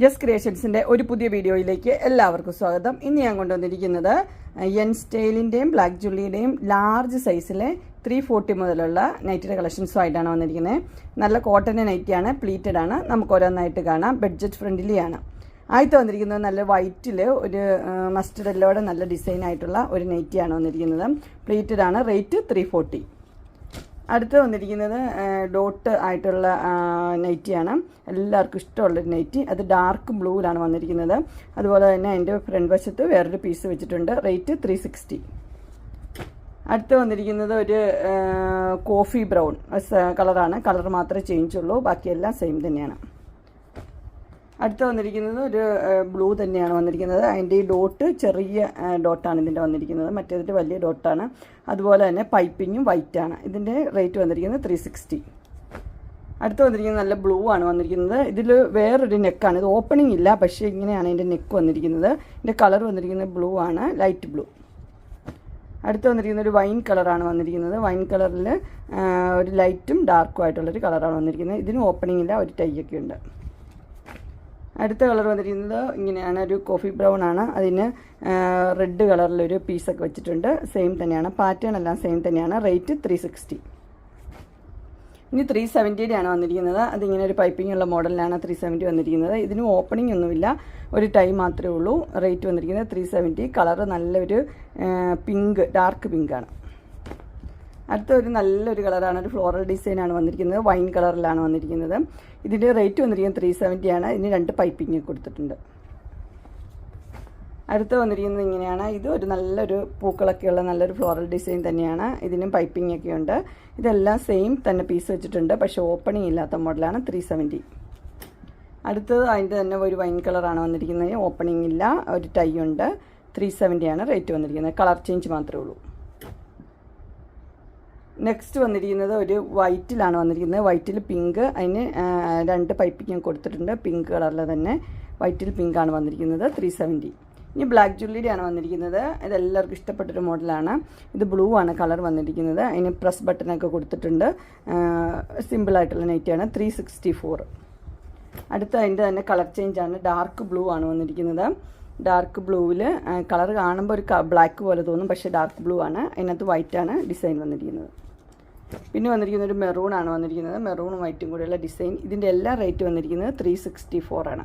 ജസ് ക്രിയേഷൻസിന്റെ ഒരു പുതിയ വീഡിയോയിലേക്ക് എല്ലാവർക്കും സ്വാഗതം. ഇന്ന് ഞാൻ കൊണ്ടുവന്നിരിക്കുന്നത് എൻ സ്റ്റൈലിന്റെയും ബ്ലാക്ക് ജുള്ളിയുടെയും ലാർജ് സൈസിലെ ത്രീ ഫോർട്ടി മുതലുള്ള നൈറ്റിയുടെ കളക്ഷൻസുമായിട്ടാണ് വന്നിരിക്കുന്നത്. നല്ല കോട്ടന്റെ നൈറ്റിയാണ് പ്ലീറ്റഡ് ആണ്. നമുക്ക് ഓരോന്നായിട്ട് കാണാം. ബഡ്ജറ്റ് ഫ്രണ്ട്ലിയാണ് ആദ്യത്തെ വന്നിരിക്കുന്നത് നല്ല വൈറ്റിൽ ഒരു മസ്റ്റർഡ് എല്ലോടെ നല്ല ഡിസൈൻ ആയിട്ടുള്ള ഒരു നൈറ്റിയാണ് വന്നിരിക്കുന്നത്. പ്ലീറ്റഡ് ആണ് റേറ്റ് ത്രീ അടുത്ത് വന്നിരിക്കുന്നത് ഡോട്ട് ആയിട്ടുള്ള നൈറ്റിയാണ്. എല്ലാവർക്കും ഇഷ്ടമുള്ളൊരു നൈറ്റി. അത് ഡാർക്ക് ബ്ലൂവിലാണ് വന്നിരിക്കുന്നത്. അതുപോലെ തന്നെ അതിന്റെ ഫ്രണ്ട് വശത്ത് വേറൊരു പീസ് വെച്ചിട്ടുണ്ട്. Rate three sixty. അടുത്ത് വന്നിരിക്കുന്നത് ഒരു കോഫി ബ്രൗൺ കളറാണ്. കളർ മാത്രമേ ചേഞ്ച് ഉള്ളൂ ബാക്കിയെല്ലാം സെയിം തന്നെയാണ്. അടുത്ത് വന്നിരിക്കുന്നത് ഒരു ബ്ലൂ തന്നെയാണ് വന്നിരിക്കുന്നത്. അതിന്റെ ഈ ഡോട്ട് ചെറിയ ഡോട്ടാണ് ഇതിന്റെ വന്നിരിക്കുന്നത്. മറ്റേതിന്റെ വലിയ ഡോട്ടാണ് അതുപോലെ തന്നെ പൈപ്പിങ്ങും വൈറ്റാണ് ഇതിന്റെ റേറ്റ് വന്നിരിക്കുന്നത് ത്രീ സിക്സ്റ്റി അടുത്ത് വന്നിരിക്കുന്നത് നല്ല ബ്ലൂ ആണ് വന്നിരിക്കുന്നത്. ഇതിൽ വേറൊരു നെക്കാണ് ഇത് ഓപ്പണിംഗ് ഇല്ല പക്ഷേ ഇങ്ങനെയാണ് ഇതിന്റെ നെക്ക് വന്നിരിക്കുന്നത്. ഇതിന്റെ കളർ വന്നിരിക്കുന്നത് ബ്ലൂ ആണ് ലൈറ്റ് ബ്ലൂ അടുത്ത് വന്നിരിക്കുന്നത് ഒരു വൈൻ കളറാണ് വന്നിരിക്കുന്നത്. വൈൻ കളറിൽ ഒരു ലൈറ്റും ഡാർക്കും ആയിട്ടുള്ളൊരു കളറാണ് വന്നിരിക്കുന്നത്. ഇതിന് ഓപ്പണിംഗ് ഇല്ല ഒരു ടൈയൊക്കെ ഉണ്ട്. അടുത്ത കളർ വന്നിരിക്കുന്നത് ഇങ്ങനെയാണ് ഒരു കോഫി ബ്രൗൺ ആണ്. അതിന് റെഡ് കളറിലൊരു പീസൊക്കെ വെച്ചിട്ടുണ്ട്. സെയിം തന്നെയാണ്. പാറ്റേൺ എല്ലാം സെയിം തന്നെയാണ്. റേറ്റ് ത്രീ സിക്സ്റ്റി ഇനി ത്രീ സെവന്റിയുടെ ആണ് വന്നിരിക്കുന്നത്. അതിങ്ങനെ ഒരു പൈപ്പിംഗ് ഉള്ള മോഡലിലാണ് ത്രീ സെവന്റി വന്നിരിക്കുന്നത്. ഇതിന് ഓപ്പണിംഗ് ഒന്നുമില്ല. ഒരു ടൈ മാത്രമേ ഉള്ളൂ. റേറ്റ് വന്നിരിക്കുന്നത് ത്രീ സെവന്റി കളറ് നല്ലൊരു പിങ്ക് ഡാർക്ക് പിങ്കാണ് അടുത്ത ഒരു നല്ലൊരു കളറാണ് ഒരു ഫ്ലോറൽ ഡിസൈനാണ് വന്നിരിക്കുന്നത്. വൈൻ കളറിലാണ് വന്നിരിക്കുന്നത്. ഇതിന്റെ റേറ്റ് വന്നിരിക്കുന്നത് ത്രീ സെവന്റി ആണ്. ഇതിന് രണ്ട് പൈപ്പിംഗ് കൊടുത്തിട്ടുണ്ട്. അടുത്ത് വന്നിരിക്കുന്നത് ഇങ്ങനെയാണ്. ഇത് ഒരു നല്ലൊരു പൂക്കളൊക്കെയുള്ള നല്ലൊരു ഫ്ലോറൽ ഡിസൈൻ തന്നെയാണ്. ഇതിനും പൈപ്പിംഗ് ഒക്കെ ഉണ്ട്. ഇതെല്ലാം സെയിം തന്നെ പീസ് വെച്ചിട്ടുണ്ട്. പക്ഷേ ഓപ്പണിംഗ് ഇല്ലാത്ത മോഡലാണ് ത്രീ സെവന്റി അടുത്തത് അതിന്റെ തന്നെ ഒരു വൈൻ കളറാണ് വന്നിരിക്കുന്നത്. ഓപ്പണിംഗ് ഇല്ല. ഒരു ടൈ ഉണ്ട്. ത്രീ സെവന്റിയാണ് റേറ്റ് വന്നിരിക്കുന്നത്. കളർ ചേഞ്ച് മാത്രമേ ഉള്ളൂ. നെക്സ്റ്റ് വന്നിരിക്കുന്നത് ഒരു വൈറ്റിലാണ് വന്നിരിക്കുന്നത്. വൈറ്റിൽ പിങ്ക് അതിന് രണ്ട് പൈപ്പിക്കും കൊടുത്തിട്ടുണ്ട്. പിങ്ക് കളറിൽ തന്നെ വൈറ്റിൽ പിങ്ക് ആണ് വന്നിരിക്കുന്നത്. ത്രീ സെവന്റി ഇനി ബ്ലാക്ക് ജുള്ളിയുടെയാണ് വന്നിരിക്കുന്നത്. ഇത് എല്ലാവർക്കും ഇഷ്ടപ്പെട്ടൊരു മോഡലാണ് ഇത് ബ്ലൂ ആണ് കളർ വന്നിരിക്കുന്നത്. അതിന് പ്രസ് ബട്ടനൊക്കെ കൊടുത്തിട്ടുണ്ട്. സിമ്പിളായിട്ടുള്ള നൈറ്റാണ് ത്രീ സിക്സ്റ്റി ഫോർ അടുത്ത അതിന്റെ തന്നെ കളർ ചേഞ്ചാണ് ഡാർക്ക് ബ്ലൂ ആണ് വന്നിരിക്കുന്നത്. ഡാർക്ക് ബ്ലൂവിൽ കളർ കാണുമ്പോൾ ഒരു ബ്ലാക്ക് പോലെ തോന്നും. പക്ഷേ ഡാർക്ക് ബ്ലൂ ആണ്. അതിനകത്ത് വൈറ്റ് ആണ് ഡിസൈൻ വന്നിരിക്കുന്നത്. പിന്നെ വന്നിരിക്കുന്നത് ഒരു മെറൂൺ ആണ് വന്നിരിക്കുന്നത്. മെറൂണും വൈറ്റും കൂടെയുള്ള ഡിസൈൻ ഇതിന്റെ എല്ലാ റേറ്റ് വന്നിരിക്കുന്നത് ത്രീ സിക്സ്റ്റി ഫോർ ആണ്.